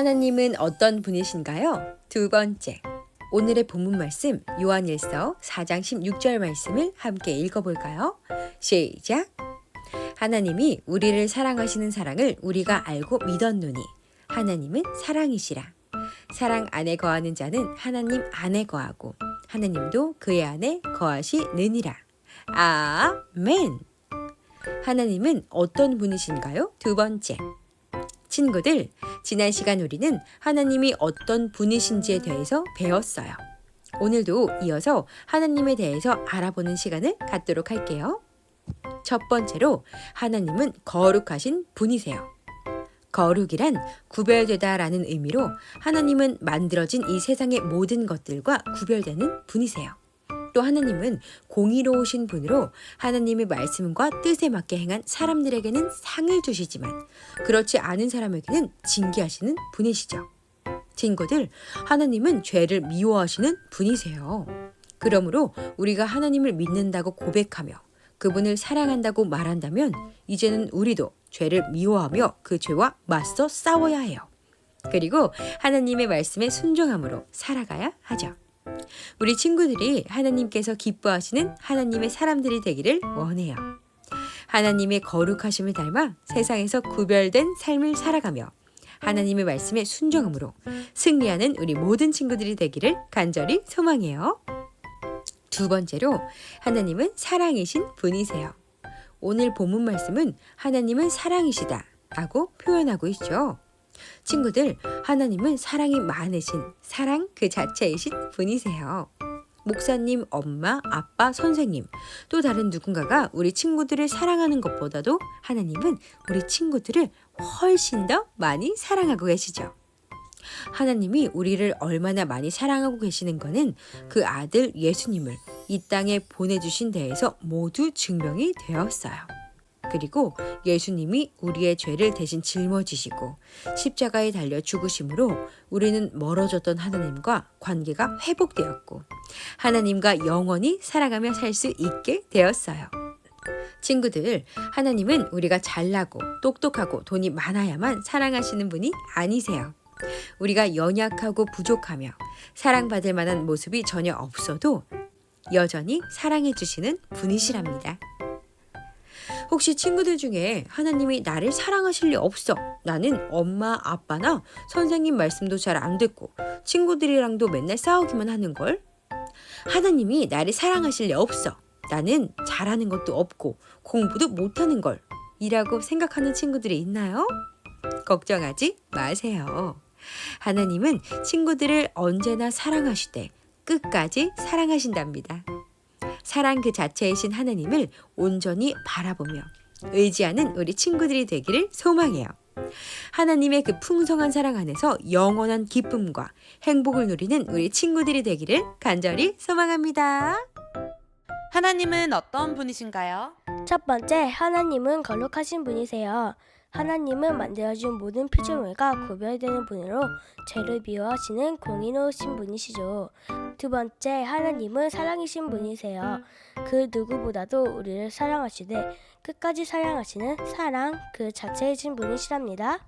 하나님은 어떤 분이신가요? 두 번째. 오늘의 본문 말씀 요한일서 4장 16절 말씀을 함께 읽어볼까요? 시작. 하나님이 우리를 사랑하시는 사랑을 우리가 알고 믿었노니 하나님은 사랑이시라. 사랑 안에 거하는 자는 하나님 안에 거하고 하나님도 그의 안에 거하시느니라. 아멘. 하나님은 어떤 분이신가요? 두 번째. 친구들, 지난 시간 우리는 하나님이 어떤 분이신지에 대해서 배웠어요. 오늘도 이어서 하나님에 대해서 알아보는 시간을 갖도록 할게요. 첫 번째로 하나님은 거룩하신 분이세요. 거룩이란 구별되다 라는 의미로 하나님은 만들어진 이 세상의 모든 것들과 구별되는 분이세요. 또 하나님은 공의로우신 분으로 하나님의 말씀과 뜻에 맞게 행한 사람들에게는 상을 주시지만 그렇지 않은 사람에게는 징계하시는 분이시죠. 친구들, 하나님은 죄를 미워하시는 분이세요. 그러므로 우리가 하나님을 믿는다고 고백하며 그분을 사랑한다고 말한다면 이제는 우리도 죄를 미워하며 그 죄와 맞서 싸워야 해요. 그리고 하나님의 말씀에 순종함으로 살아가야 하죠. 우리 친구들이 하나님께서 기뻐하시는 하나님의 사람들이 되기를 원해요. 하나님의 거룩하심을 닮아 세상에서 구별된 삶을 살아가며 하나님의 말씀에 순종함으로 승리하는 우리 모든 친구들이 되기를 간절히 소망해요. 두 번째로 하나님은 사랑이신 분이세요. 오늘 본문 말씀은 하나님은 사랑이시다 라고 표현하고 있죠. 친구들, 하나님은 사랑이 많으신 사랑 그 자체이신 분이세요. 목사님, 엄마, 아빠, 선생님, 또 다른 누군가가 우리 친구들을 사랑하는 것보다도 하나님은 우리 친구들을 훨씬 더 많이 사랑하고 계시죠. 하나님이 우리를 얼마나 많이 사랑하고 계시는 것은 그 아들 예수님을 이 땅에 보내주신 데에서 모두 증명이 되었어요. 그리고 예수님이 우리의 죄를 대신 짊어지시고 십자가에 달려 죽으심으로 우리는 멀어졌던 하나님과 관계가 회복되었고 하나님과 영원히 살아가며 살 수 있게 되었어요. 친구들, 하나님은 우리가 잘나고 똑똑하고 돈이 많아야만 사랑하시는 분이 아니세요. 우리가 연약하고 부족하며 사랑받을 만한 모습이 전혀 없어도 여전히 사랑해 주시는 분이시랍니다. 혹시 친구들 중에 하나님이 나를 사랑하실 리 없어. 나는 엄마, 아빠나 선생님 말씀도 잘 안 듣고 친구들이랑도 맨날 싸우기만 하는 걸? 하나님이 나를 사랑하실 리 없어. 나는 잘하는 것도 없고 공부도 못하는 걸. 이라고 생각하는 친구들이 있나요? 걱정하지 마세요. 하나님은 친구들을 언제나 사랑하시되 끝까지 사랑하신답니다. 사랑 그 자체이신 하나님을 온전히 바라보며 의지하는 우리 친구들이 되기를 소망해요. 하나님의 그 풍성한 사랑 안에서 영원한 기쁨과 행복을 누리는 우리 친구들이 되기를 간절히 소망합니다. 하나님은 어떤 분이신가요? 첫 번째, 하나님은 거룩하신 분이세요. 하나님은 만들어준 모든 피조물과 구별되는 분으로 죄를 미워하시는 공의로우신 분이시죠. 두 번째, 하나님은 사랑이신 분이세요. 그 누구보다도 우리를 사랑하시되 끝까지 사랑하시는 사랑 그 자체이신 분이시랍니다.